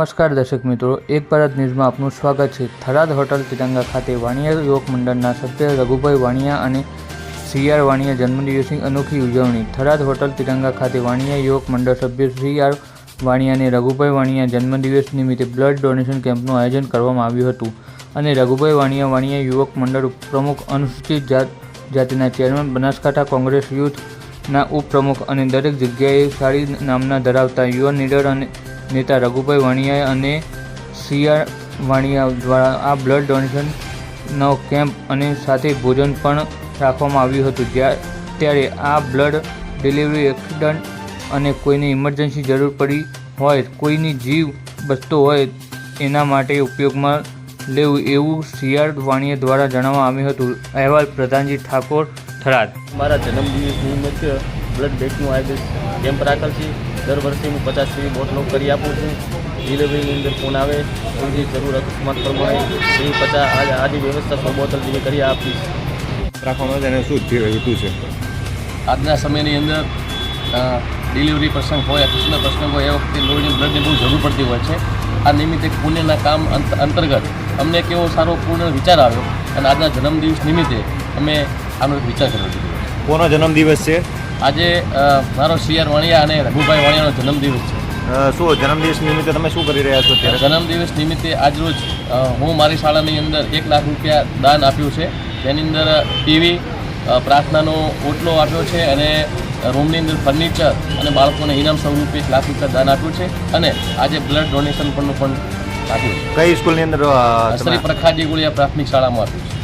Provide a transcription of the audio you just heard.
નમસ્કાર દર્શક મિત્રો, એક ભારત ન્યૂઝમાં આપનું સ્વાગત છે. થરાદ હોટલ તિરંગા ખાતે વાણિયા યુવક મંડળના સભ્ય રઘુભાઈ વાણિયા અને સી આર વાણિયા જન્મદિવસની અનોખી ઉજવણી. થરાદ હોટલ તિરંગા ખાતે વાણિયા યુવક મંડળ સભ્ય સી આર વાણિયાને રઘુભાઈ વાણિયા જન્મદિવસ નિમિત્તે બ્લડ ડોનેશન કેમ્પનું આયોજન કરવામાં આવ્યું હતું. અને રઘુભાઈ વાણિયા વાણિયા યુવક મંડળ પ્રમુખ અનુસૂચિત જાત, જાતિના ચેરમેન, બનાસકાંઠા કોંગ્રેસ યુથના ઉપપ્રમુખ અને દરેક જગ્યાએ સારી નામના ધરાવતા યુવા નીડર અને નેતા રઘુભાઈ વાણિયા અને સીઆર વાણિયા દ્વારા આ બ્લડ ડોનેશનનો કેમ્પ અને સાથે ભોજન પણ રાખવામાં આવ્યું હતું. જ્યાં, ત્યારે આ બ્લડ ડિલિવરી એક્સિડન્ટ અને કોઈને ઇમરજન્સી જરૂર પડી હોય, કોઈની જીવ બચતો હોય, એના માટે ઉપયોગમાં લેવું એવું સીઆર વાણિયા દ્વારા જણાવવામાં આવ્યું હતું. અહેવાલ પ્રધાનજી ઠાકોર થરાદ. મારા જન્મદિવસ નિમિત્તે બ્લડ બેંકનું આયોજન કેમ્પ રાખેલ છે. દર વર્ષે હું પચાસ સુધી બોટલો કરી આપું છું. ડિલિવરીની અંદર ફોન આવે કોઈની જરૂર અકસ્માત પ્રમાણે એ પચાસ આજ આજે વ્યવસ્થા સો બોટલ જેવી કરી આપીશ. રાખવામાં આવે અને શું હેતુ છે? આજના સમયની અંદર ડિલિવરી પ્રસંગ હોય અકસ્માત પ્રસંગ હોય એ વખતે લોહીની બ્લડની બહુ જરૂર પડતી હોય છે. આ નિમિત્તે પુણ્યના કામ અંત- અંતર્ગત અમને કેવો સારો પૂર્ણ વિચાર આવ્યો અને આજના જન્મદિવસ નિમિત્તે અમે આનો વિચાર કર્યો કોનો જન્મદિવસ છે? આજે મારો સી આર વાણિયા અને રઘુભાઈ વાણિયાનો જન્મદિવસ છે. શું જન્મદિવસ નિમિત્તે તમે શું કરી રહ્યા છો અત્યારે? જન્મદિવસ નિમિત્તે આજરોજ હું મારી શાળાની અંદર એક લાખ રૂપિયા દાન આપ્યું છે. તેની અંદર ટીવી પ્રાર્થનાનો ઓટલો આપ્યો છે અને રૂમની અંદર ફર્નિચર અને બાળકોને ઇનામ સ્વરૂપે એક લાખ રૂપિયા દાન આપ્યું છે અને આજે બ્લડ ડોનેશન પણનું પણ આપ્યું કઈ સ્કૂલની અંદર શ્રી પ્રખાજી ગુળિયા પ્રાથમિક શાળામાં આપ્યું છે.